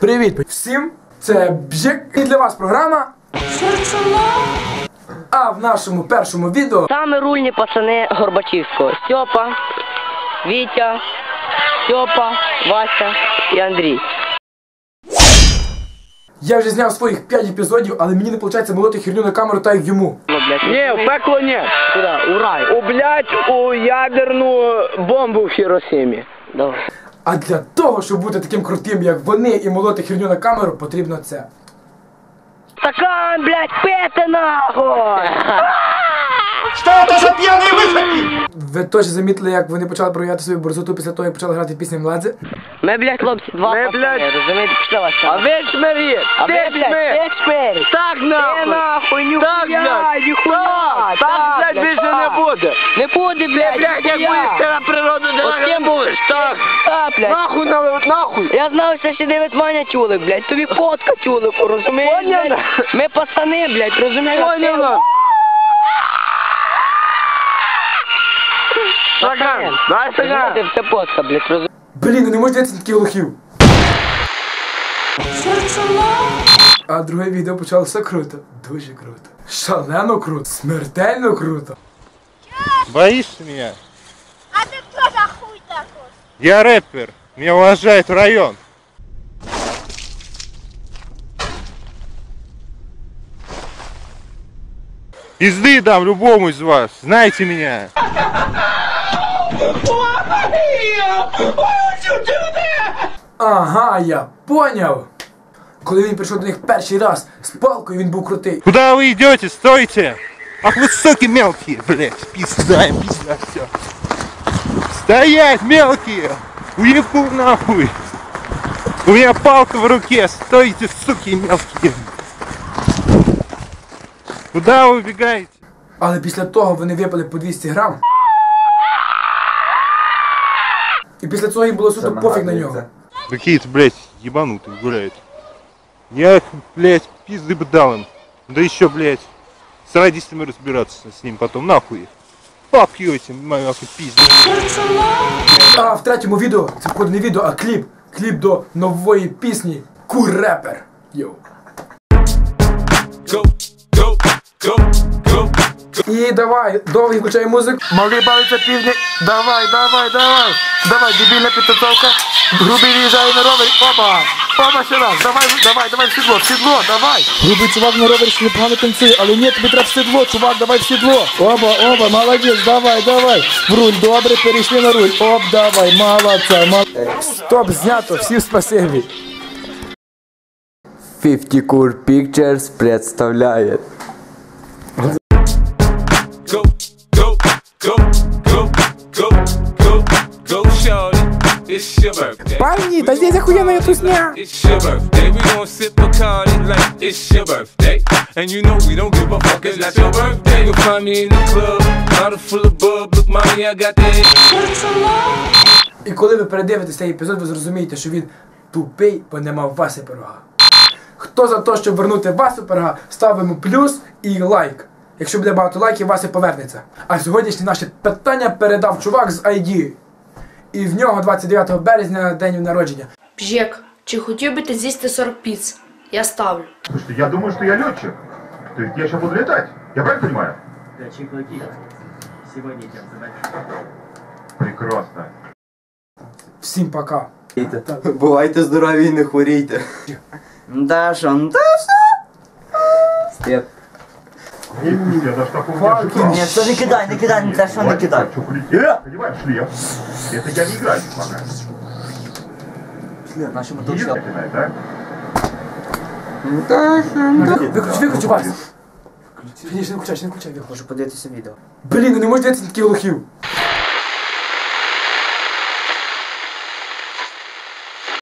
Привіт всім! Це Бжик і для вас програма. А в нашому першому відео Саме рульні пацани Горбачівського. Стьопа, Вітя, Стьопа, Вася і Андрій. я вже зняв своїх 5 епізодів, але мені не виходить молоти херню на камеру так як йому. Ну, Ні, в пекло ні. Куди? У рай. У, блядь, у ядерну бомбу в Хіросімі. Добре. А для того, щоб бути таким крутим, як вони, і молоти херню на камеру, потрібно це. Стакан, блядь, пити нахуй! Ви точно замітили, як вони почали проявляти свою борзоту після того, як почали грати пісні Младзе? Ми, блядь, хлопці, два Ми, пацани, блядь, розумієте, пішли вас. А ви чмирі! А Ти ви, блядь, чмир! ти шпері. Так Ти нахуй! нахуй, Так, ніхуя, блядь! ніхуя! Так, так, блядь, більше не так. буде! Не буде, блядь, Блядь, як ніхуя. будеш ти на природу? Так! Так, блядь. Нахуй, на- нахуй! Я знав, що ще дивить Маня чулик, блядь. Тобі фотка чулик, розумієш? Блядь? Ми пацани, блядь, розумієш? Поняла? Стакан! Дай Ти стакан! все фотка, блядь, розумієш? Блін, ну не можна дивитися на таких лохів. А друге відео почалося круто. Дуже круто. Шалено круто. Смертельно круто. Боишься меня? Я рэпер. Меня уважает район. Пизды дам любому из вас. Знаете меня. Ага, я поняв. Коли він прийшов до них перший раз з палкою, він був крутий. Куда вы идете? Стойте! Ах вы суки мелкие, блядь. Пизда, пизда, все. Стоять, мелкие! Уебу нахуй! У меня палка в руке. Стойте, суки мелкие. Куда вы убегаете? Але після того вони випили по 200 грам. І після цього їм було суто пофіг на нього. Какие-то, блядь, ебанутые гуляют. Я, блядь, пизды бы дал им. Да еще, блядь, с родителями разбираться с ним потом, нахуй их. Папью этим, мою нахуй, пизду. А в третьому відео, це входить не відео, а кліп. Кліп до нової пісні Курепер. Йоу. І давай, довгий включай музику. Малий бавиться півдня. Давай, давай, давай. Давай, дебільна підтасовка. Грубий виїжджає на ровер. Опа! Опа, ще раз. Давай, давай, давай в сідло, в сідло, давай. Грубий чувак на роверсі непогано танцює, але ні, тобі треба в сідло, чувак, давай в сідло. Оба, оба, молодець, давай, давай. В руль, добре, перейшли на руль. Оп, давай, молодця, мол... Стоп, знято, всім спасибі. 50 Cool Pictures представляет Парні, та здесь охуєнна тусня. It's your birthday. And you know we don't give a fuck, it's not your birthday. You'll find me in the club, bottle full of bub. Look, mommy, I got that. І коли ви передивитесь цей епізод, ви зрозумієте, що він тупий, бо не мав Васи Пирога. Хто за те, щоб вернути Васю Пирога, ставимо плюс і лайк. Якщо буде багато лайків, Вася повернеться. А сьогоднішнє наше питання передав чувак з ID. І в нього 29 березня день народження. Бжек, чи хотів би ти з'їсти 40 піц? Я ставлю. Слушайте, я думаю, что я летчик. То есть я сейчас буду летать. Я правильно понимаю? Прекрасно. Всім пока. Бувайте здорові і не хворійте. Даша, Даша. Степ. Я даже такого не ожидал. Ні, це не кидай, не кидай, не те, що не кидай. что понимаешь, шлем. Это я не играю пока. Нашому Не начинай, да? Виключи, виключи Вася. Ні, ще не включай, ще не включай, виключи. Можу подивитися відео. Блін, ну не можеш дивитися на таких лохів.